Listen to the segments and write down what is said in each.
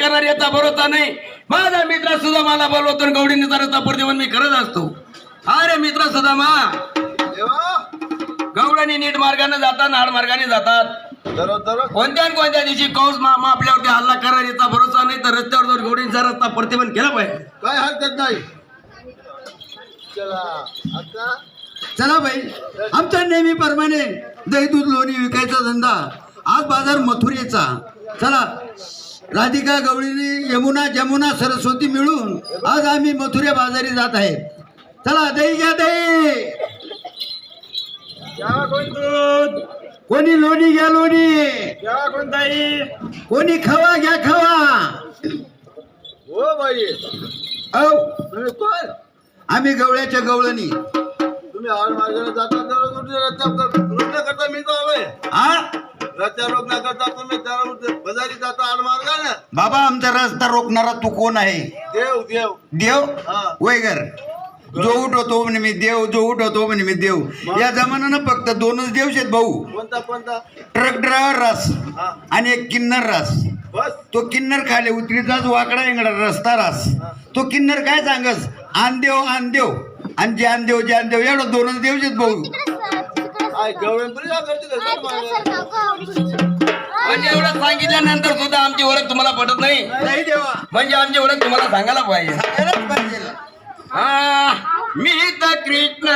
करणार याचा भरोसा नाही. माझा मित्र सुद्धा मला बोलवतो आणि गवडीने रस्ता पडते म्हणून मी खरंच असतो अरे मित्र सुद्धा मा देवा गवळणी नीट मार्गाने जातात नाड मार्गाने जातात. कोणत्या न कोणत्या दिवशी कौस मामा आपल्यावरती हल्ला करणार याचा भरोसा नाही तर रस्त्यावर जर गवडींचा रस्ता पण केला पाहिजे. काय हरकत नाही. चला आता चला बाई आमच्या नेहमीप्रमाणे दही दूध लोणी विकायचा धंदा. आज बाजार मथुरेचा. चला. राधिका गवळीनी यमुना जमुना सरस्वती मिळून आज आम्ही मथुरे बाजारी जात आहे चला दही घ्या दही. कोणी लोणी घ्या लोणी. कोणी खवा घ्या खवा. हो बाई. औ तुम्ही कोण? आम्ही गवळ्याच्या गवळणी. तुम्ही आड मार्गाने जाता तर करता मी तो आ? तुम्ही बाजारी जाता बाबा आमचा रस्ता रोखणारा तू कोण आहे? देव देव. देव? हा. वैगर जो उठवतो म्हणे मी देव जो उठवतो म्हणे मी देव. या जमान्यानं फक्त दोनच देव आहेत भाऊ. कोणता कोणता? ट्रक ड्रायव्हर रास हा. आणि एक किन्नर रास. बस. तो किन्नर खाले उतरीचाच वाकडा इंगडा रस्ता रास. तो किन्नर काय सांगस? आनदेव आनदेव आणि जानदेव जानदेव एवढं दोनच देव आहेत भाऊ. म्हणजे एवढं सांगितल्यानंतर सुद्धा आमची ओळख तुम्हाला पटत नाही? नाही देवा. म्हणजे आमची ओळख तुम्हाला सांगायला पाहिजे. हा, मी तर कृष्ण.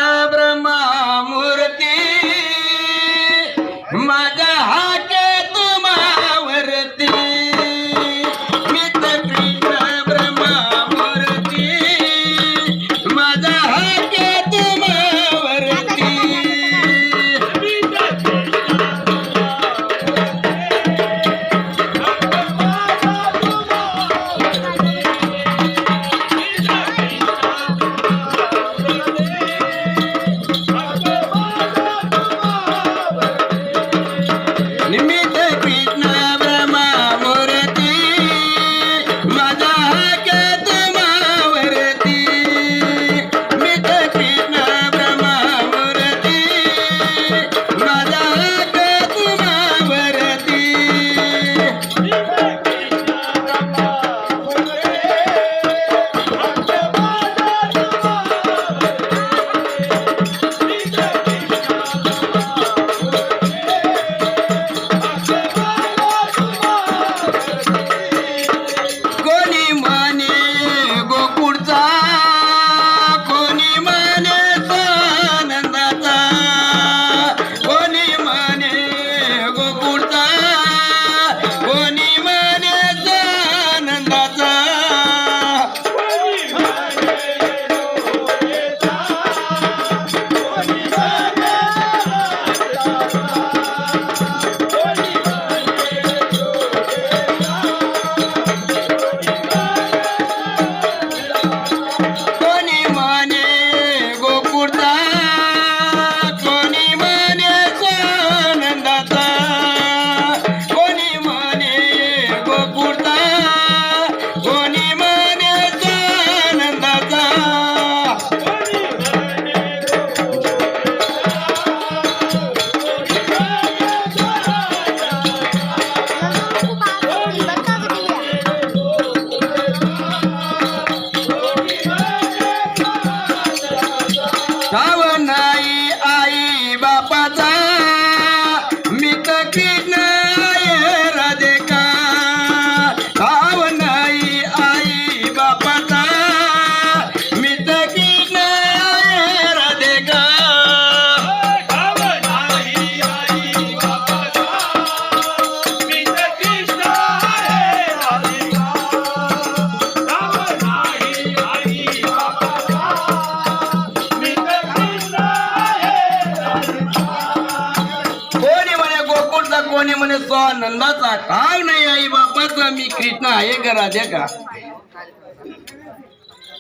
कोणी म्हणे स्वानंदाचा ठाव नाही आई बापाचा? मी कृष्ण आहे का? राधिका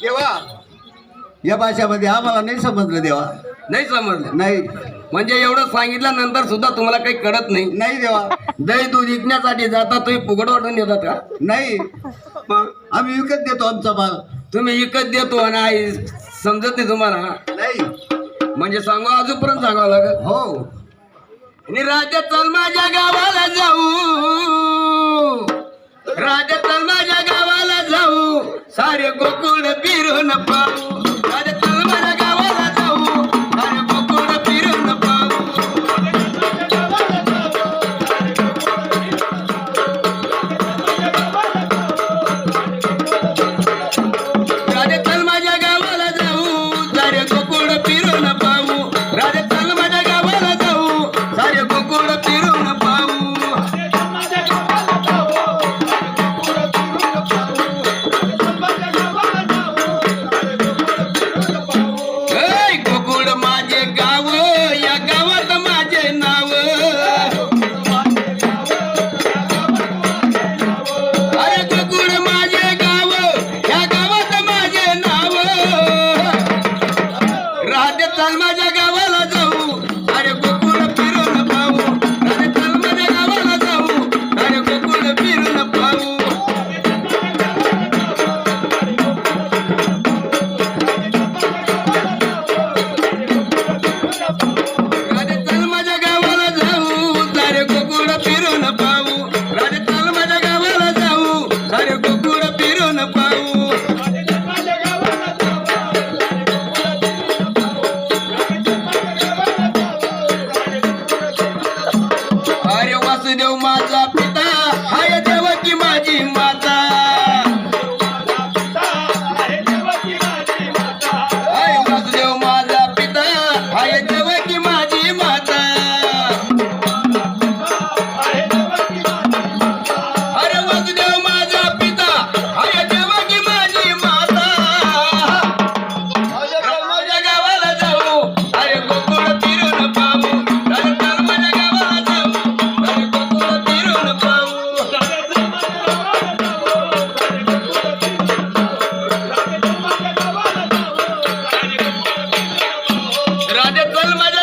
देवा या भाषामध्ये आम्हाला नाही समजलं देवा. नाही समजलं? नाही. म्हणजे एवढं सांगितल्यानंतर सुद्धा तुम्हाला काही कळत नाही? नाही देवा. दही दूध विकण्यासाठी जाता तुम्ही फुगड वाटून देतात का? नाही. मग? आम्ही विकत देतो आमचा माल. तुम्ही विकत देतो आणि आई समजत नाही तुम्हाला? नाही. म्हणजे सांगा अजूनपर्यंत सांगावं लागेल? हो. आणि राजा चल माझ्या गावाला जाऊ. राजा चल माझ्या गावाला जाऊ. सारे गोकुळ फिरून पाहू. Radio Kolmar.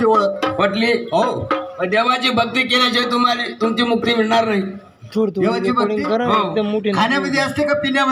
तुमची ओळख. पटली हो देवाची भक्ती केल्याशिवाय तुम्हाला तुमची मुक्ती मिळणार नाही. देवाची भक्ती? हो. खाण्यामध्ये असते का पिण्यामध्ये?